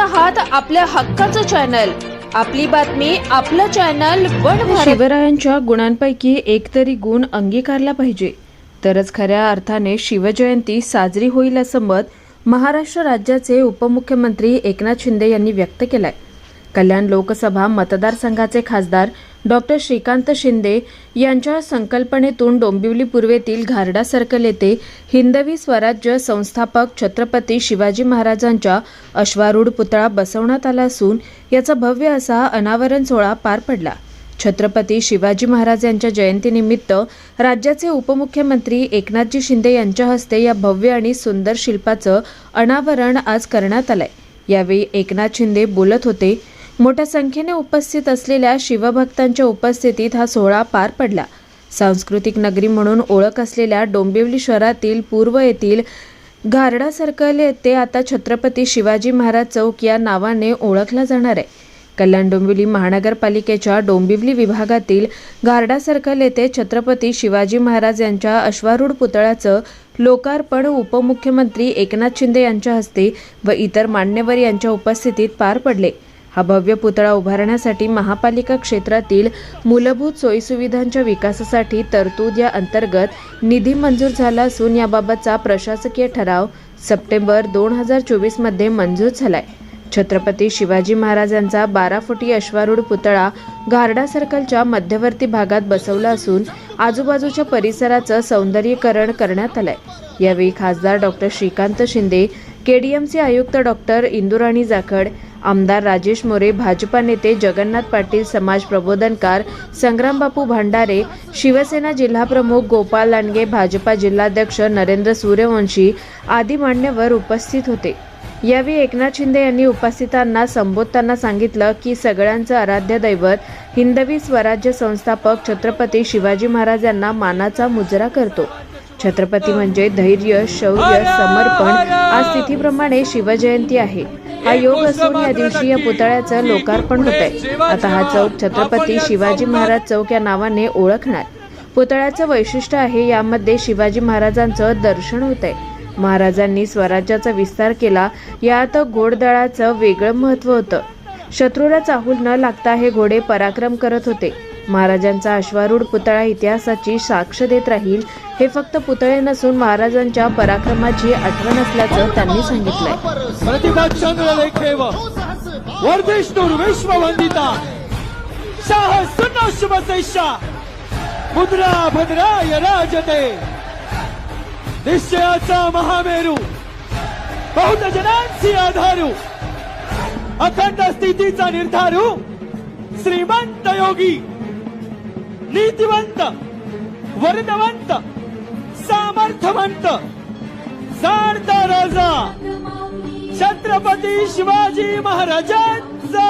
आहात आपल्या हक्काचं चॅनल. आपली बातमी आपलं चॅनल वन शिवरायांच्या गुणांपैकी एक तरी गुण अंगीकारला पाहिजे. तरच खऱ्या अर्थाने शिवजयंती साजरी होईल असं मत महाराष्ट्र राज्याचे उपमुख्यमंत्री एकनाथ शिंदे यांनी व्यक्त केलाय. कल्याण लोकसभा मतदारसंघाचे खासदार डॉक्टर श्रीकांत शिंदे यांच्या संकल्पनेतून डोंबिवली पूर्वेतील घारडा सर्कल येथे हिंदवी स्वराज्य संस्थापक छत्रपती शिवाजी महाराजांच्या अश्वारूढ पुतळा बसवण्यात आला असून याचा भव्य असा अनावरण सोहळा पार पडला. छत्रपती शिवाजी महाराज यांच्या जयंतीनिमित्त राज्याचे उपमुख्यमंत्री एकनाथजी शिंदे यांच्या हस्ते या भव्य आणि सुंदर शिल्पाचं अनावरण आज करण्यात आलंय. यावेळी एकनाथ शिंदे बोलत होते मोठ्या संख्येने उपस्थित असलेल्या शिवभक्तांच्या उपस्थितीत हा सोहळा पार पडला. सांस्कृतिक नगरी म्हणून ओळख असलेल्या डोंबिवली शहरातील पूर्व येथील घारडा सर्कल येथे आता छत्रपती शिवाजी महाराज चौक या नावाने ओळखला जाणार आहे. कल्याण डोंबिवली महानगरपालिकेच्या डोंबिवली विभागातील गारडा सर्कल येथे छत्रपती शिवाजी महाराज यांच्या अश्वारूढ पुतळ्याचं लोकार्पण उपमुख्यमंत्री एकनाथ शिंदे यांच्या हस्ते व इतर मान्यवर यांच्या उपस्थितीत पार पडले. हा भव्य पुतळा उभारण्यासाठी महापालिका क्षेत्रातील मूलभूत सोयीसुविधांच्या विकासासाठी तरतूद या अंतर्गत निधी मंजूर झाला असून याबाबतचा प्रशासकीय ठराव सप्टेंबर दोन हजार चोवीसमध्ये मंजूर झालाय. छत्रपती शिवाजी महाराजांचा बारा फुटी अश्वारूढ पुतळा गारडा सर्कलच्या मध्यवर्ती भागात बसवला असून आजूबाजूच्या परिसराचं सौंदर्यीकरण करण्यात आलंय. यावेळी खासदार डॉक्टर श्रीकांत शिंदे केडीएमसी आयुक्त डॉक्टर इंदुराणी जाखड आमदार राजेश मोरे भाजपा नेते जगन्नाथ पाटील समाज प्रबोधनकार संग्रामबापू भांडारे शिवसेना जिल्हाप्रमुख गोपाल लांडगे भाजपा जिल्हाध्यक्ष नरेंद्र सूर्यवंशी आदी मान्यवर उपस्थित होते. यावेळी एकनाथ शिंदे यांनी उपस्थितांना संबोधताना सांगितलं की सगळ्यांचं आराध्य दैवत हिंदवी स्वराज्य संस्थापक छत्रपती शिवाजी महाराज यांना मानाचा मुजरा करतो. छत्रपती म्हणजे धैर्य शौर्य समर्पण आज तिथीप्रमाणे शिवजयंती आहे. हा योग असून या दिवशी या पुतळ्याचं लोकार्पण होत आहे आता हा चौक छत्रपती शिवाजी महाराज चौक या नावाने ओळखणार. पुतळ्याचं वैशिष्ट्य आहे यामध्ये शिवाजी महाराजांचं दर्शन होत आहे महाराजांनी स्वराज्याचा विस्तार केला यात घोडदळाचं वेगळं महत्त्व होतं. शत्रूला चाहूल न लागता हे घोडे पराक्रम करत होते. महाराजांचा अश्वारूढ पुतळा इतिहासाची साक्ष देत राहील हे फक्त पुतळे नसून महाराजांच्या पराक्रमाची आठवण असल्याचं त्यांनी सांगितलंय. प्रतिभा मुद्रा भद्राय राजते निश्चयाचा महामेरू बहुत जनांची आधारू अखंड स्थितीचा निर्धारू श्रीमंत योगी. नीतिवंत वरदवंत सामर्थ्यवंत जाणता राजा छत्रपती शिवाजी महाराजांचा.